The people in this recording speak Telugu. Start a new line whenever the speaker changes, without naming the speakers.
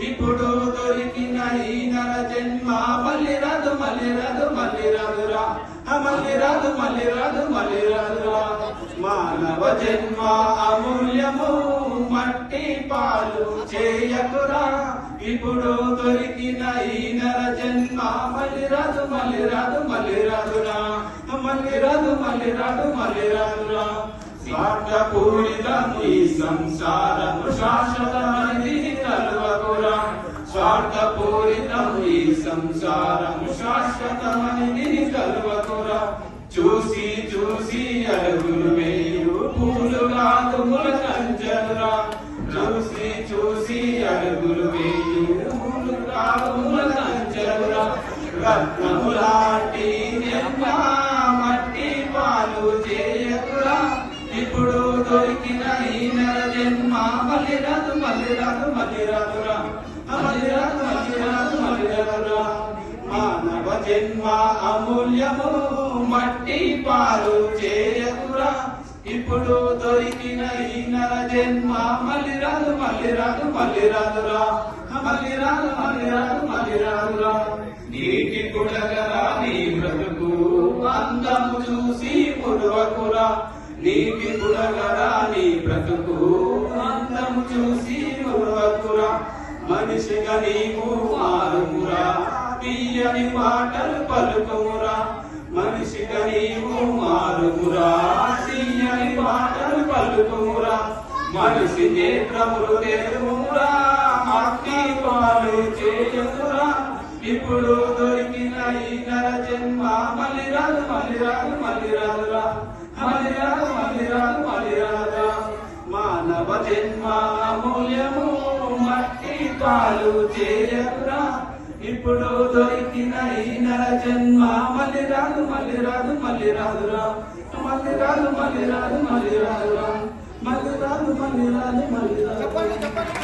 ఇప్పుడు దొరికిన ఈ నర జన్మ. మళ్ళీ రాదు మళ్ళీ రాదు మళ్ళీ రాదురా మళ్ళీ రాదు మళ్ళీ రాదు మళ్ళీ రాదురా మానవ జన్మ అమూల్యము మట్టి పాలు చేయకురా ఇప్పుడు దొరికిన ఈ నర జన్మ. మళ్ళీ రాదు మళ్ళీ రాదు మళ్ళీ రాదురా మళ్ళీ రాదు మళ్ళీ రాదు మళ్ళీ రాదురా స్వార్థ పూరితం ఈ సంసారము శాశ్వతమైన స్వార్థపూరితం ఈ సంసారము శాశ్వతమని కలువకురా. చూసి చూసి అడుగులు వేయు పూలు కాదు కంచరురా చూసి చూసి అడుగులు వేయు పూలు కాదు కంచరురా రత్నము మట్టి పాలు చేయకురా. ఇప్పుడు దొరికిన ఈ నెల జన్మ మళ్ళీ రాదు మళ్ళీ రాదు మళ్ళీ రాదురా మళ్ళీ రాదు మళ్ళీ రాదు మళ్ళీ రాదురా మానవ జన్మ అమూల్యము మట్టి పాలు చేయకురా. ఇప్పుడు దొరికిన ఈ నర జన్మ మళ్ళీ రాదు మళ్ళీ రాదు మళ్ళీ రాదురా మళ్ళీ రాదు మళ్ళీ రాదు మళ్ళీ రాదురా నీటి కుడగరా నీ బ్రతుకు అందము చూసి ముడవకురా నీటి కుడగరా నీ బ్రతుకు అందము చూసి ముడవకురా మనిషిగా నీవు మారుకురా తీయని మాటలు పలుకుమురా. మనిషిగా నీవు మారుమురా. తీయని మాటలు పలుకుమురా. మనిషి నేత్రములు తెరుమురా మట్టి పాలు చేయమురా. ఇప్పుడు దొరికిన ఈ నర జన్మ మలిరాదు మలిరాదు మలిరాదురా మలిరాదు మలిరాదు రాదురా మానవ జన్మ అమూల్యము. మట్టి పాలు చేయకురా ఇప్పుడు దొరికిన ఈ నెల జన్మ మళ్ళీ రాదు మళ్ళీ రాదు మళ్ళీ రాదురా. మళ్ళీ రాదు మళ్ళీ రాదు మళ్ళీ రాదురా మళ్ళీ రాదు మళ్ళీ రాదు. మళ్ళీ రాదు